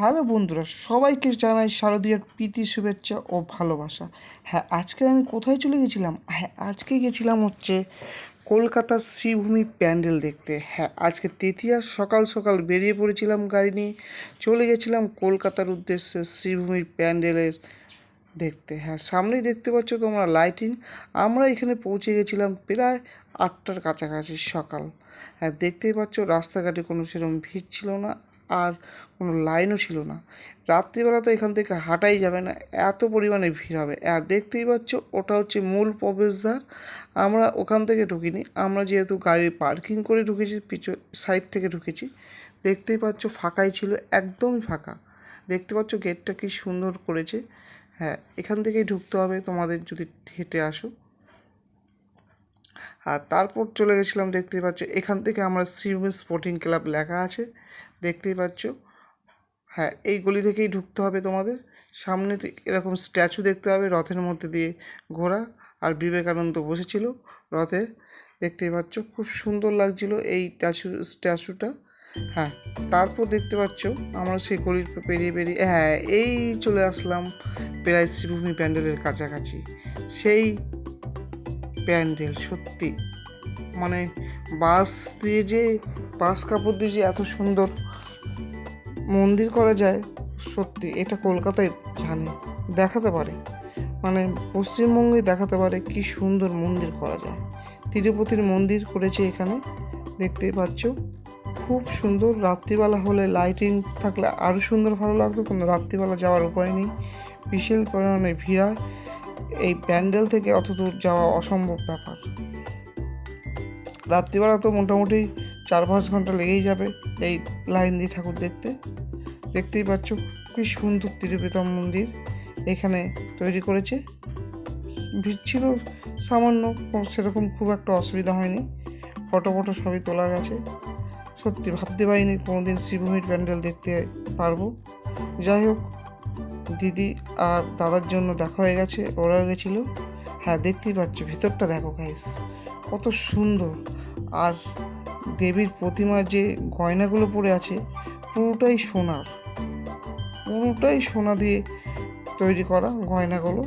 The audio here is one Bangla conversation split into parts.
হ্যালো বন্ধুরা, সবাইকে জানাই শারদীয়ার প্রীতি, শুভেচ্ছা ও ভালোবাসা। হ্যাঁ আজকে আমি কোথায় চলে গেছিলাম? হ্যাঁ আজকে গেছিলাম হচ্ছে কলকাতার শ্রীভূমি প্যান্ডেল দেখতে। হ্যাঁ আজকে তৃতীয়া সকাল সকাল বেরিয়ে পড়েছিলাম গাড়ি নিয়ে, চলে গেছিলাম কলকাতার উদ্দেশ্যে শ্রীভূমির প্যান্ডেলের দেখতে। হ্যাঁ সামনেই দেখতে পাচ্ছ তোমরা লাইটিং। আমরা এখানে পৌঁছে গেছিলাম প্রায় আটটার কাছাকাছি সকাল। হ্যাঁ দেখতেই পাচ্ছ রাস্তাঘাটে কোনো সেরকম ভিড় ছিল না। আর কোনো লাইনও ছিল না। রাত্রিবেলা তো এখান থেকে হাঁটাই যাবে না, এত পরিমাণে ভিড় হবে। আর দেখতেই পাচ্ছ, ওটা হচ্ছে মূল প্রবেশদ্বার। আমরা ওখান থেকে ঢুকিনি। আমরা যেহেতু গাড়ি পার্কিং করে ঢুকেছি পিছু সাইড থেকে ঢুকেছি, দেখতেই পাচ্ছ ফাঁকাই ছিল, একদমই ফাঁকা। দেখতে পাচ্ছ গেটটা কি সুন্দর করেছে। হ্যাঁ এখান থেকেই ঢুকতে হবে, তোমাদের যদি হেঁটে আসো। আর তারপর চলে গেছিলাম, দেখতেই পাচ্ছ, এখান থেকে আমরা শ্রীভূমি স্পোর্টিং ক্লাব লেখা আছে। দেখতেই পাচ্ছ। হ্যাঁ এই গলি থেকেই ঢুকতে হবে তোমাদের। সামনে এরকম স্ট্যাচু দেখতে হবে রথের মধ্যে দিয়ে ঘোড়া আর বিবেকানন্দ বসেছিল রথে। দেখতেই পাচ্ছ, খুব সুন্দর লাগছিল এই স্ট্যাচু, স্ট্যাচুটা। হ্যাঁ তারপর দেখতে পাচ্ছ আমরা সেই গলির পেরিয়ে পেরিয়ে হ্যাঁ এই চলে আসলাম প্রায় শ্রীভূমি প্যান্ডেলের কাছাকাছি। সেই প্যান্ডেল, সত্যি। মানে বাঁশ দিয়ে যে, বাঁশ কাপড় দিয়ে যে এত সুন্দর মন্দির করা যায়, সত্যি এটা কলকাতায় জানে, দেখাতে পারে। মানে পশ্চিমবঙ্গে দেখাতে পারে কি সুন্দর মন্দির করা যায়। তিরুপতির মন্দির করেছে এখানে, দেখতেই পাচ্ছ। খুব সুন্দর, রাত্রিবেলা হলে লাইটিং থাকলে আরও সুন্দর ভালো লাগতো কিন্তু রাত্রিবেলা যাওয়ার উপায় নেই। বিশাল পরিমাণে ভিড়, এই প্যান্ডেল থেকে অত দূর যাওয়া অসম্ভব ব্যাপার। রাত্রিবেলা তো মোটামুটি চার পাঁচ ঘণ্টা লেগেই যাবে এই লাইন দিয়ে ঠাকুর দেখতে। দেখতেই পাচ্ছ কি সুন্দর তিরুপতম মন্দির এখানে তৈরি করেছে। ভিড় ছিল সামান্য সেরকম খুব একটা অসুবিধা হয়নি। ফটো ফটো সবই তোলা গেছে। সত্যি ভাবতে পারিনি কোনোদিন শ্রীভূমির প্যান্ডেল দেখতে পারব। যাই হোক, দিদি আর দাদার জন্য দেখা হয়ে গেছে, ওরাও গেছিল। হ্যাঁ দেখতেই পাচ্ছ, ভিতরটা দেখো গাইস কত সুন্দর। আর দেবীর প্রতিমার যে গয়নাগুলো পড়ে আছে, পুরোটাই সোনার। পুরোটাই সোনা দিয়ে তৈরি করা গয়নাগুলো।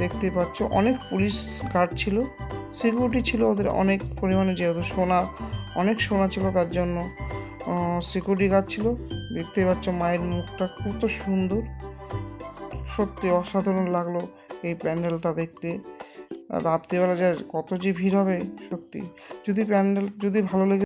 দেখতে পাচ্ছ, অনেক পুলিশ গার্ড ছিল, সিকিউরিটি ছিল ওদের অনেক পরিমাণে, যেহেতু সোনা, অনেক সোনা ছিল তার জন্য। সিকিউরিটি গার্ড ছিল, দেখতেই পাচ্ছ মায়ের মুখটা কত সুন্দর। সত্যি অসাধারণ লাগল এই প্যান্ডেলটা দেখতে। আর রাত্রিবেলা যা কত যে ভিড় হবে সত্যি। যদি প্যান্ডেল যদি ভালো লেগে